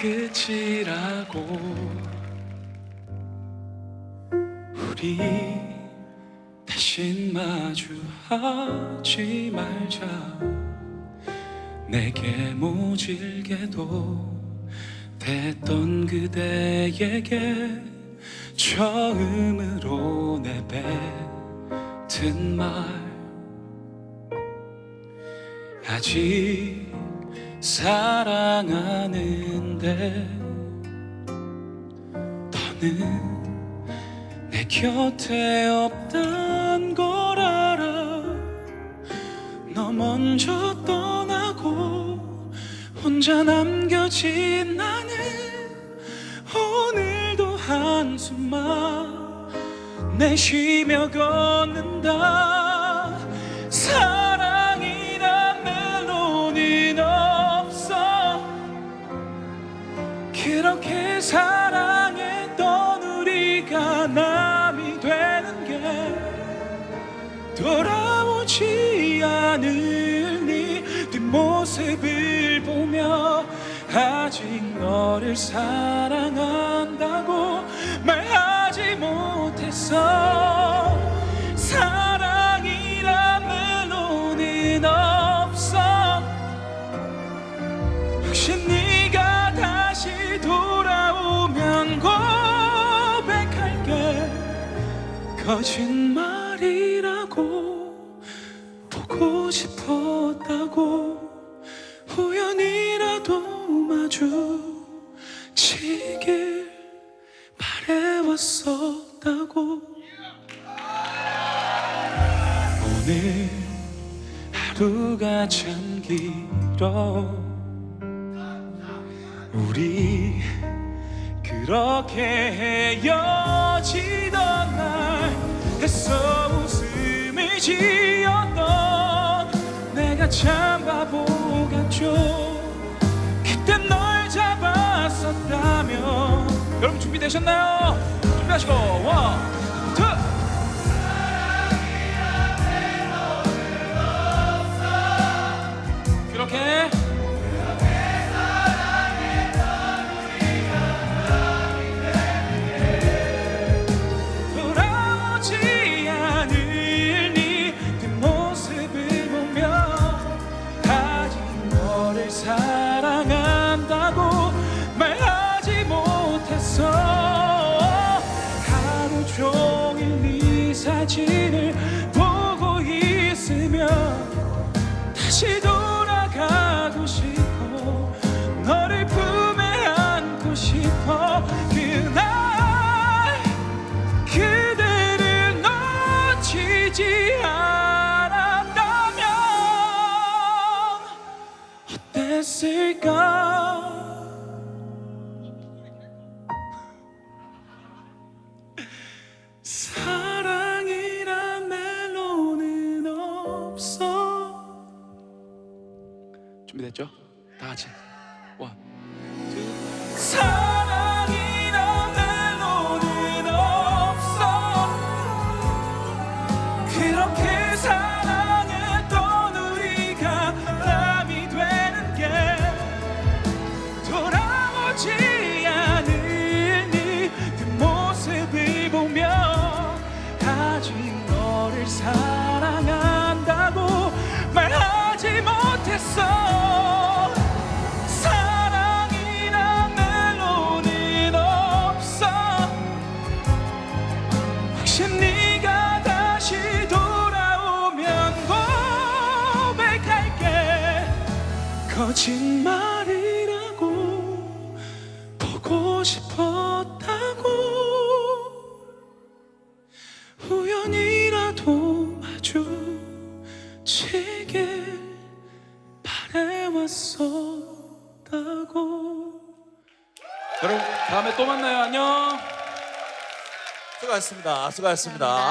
끝이라고. 우리 다신 마주하지 말자. 내게 모질게도 됐던 그대에게 처음으로 내뱉은 말. 아직 사랑하는데 너는 내 곁에 없단 걸 알아. 너 먼저 떠나고 혼자 남겨진 나는 오늘도 한숨만 내쉬며 걷는다 그렇게 사랑했던 우리가 남이 되는 게 돌아오지 않을 네 뒷모습을 보며 아직 너를 사랑한다고 말하지 못했어. 사랑이란 멜로디는 없어. 혹시 네 거짓말이라고 보고 싶었다고 우연이라도 마주치길 바래왔었다고. 오늘 하루가 참 길어. 우리 그렇게 헤어지던 날 애써 웃음을 지었던 내가 참 바보 같죠 그때 널 잡았었다면 여러분 준비되셨나요? 준비하시고 원, 사진을 보고 있으면 다시 돌아가고 싶어. 너를 품에 안고 싶어. 그날 그대를 놓치지 않았다면 어땠을까 준비됐죠? 다 같이. 원, 투 사랑이란 멜로는 없어. 그렇 거짓말이라고 보고 싶었다고 우연이라도 마주치길 바래왔었다고 여러분 다음에 또 만나요 안녕 수고하셨습니다. 수고하셨습니다.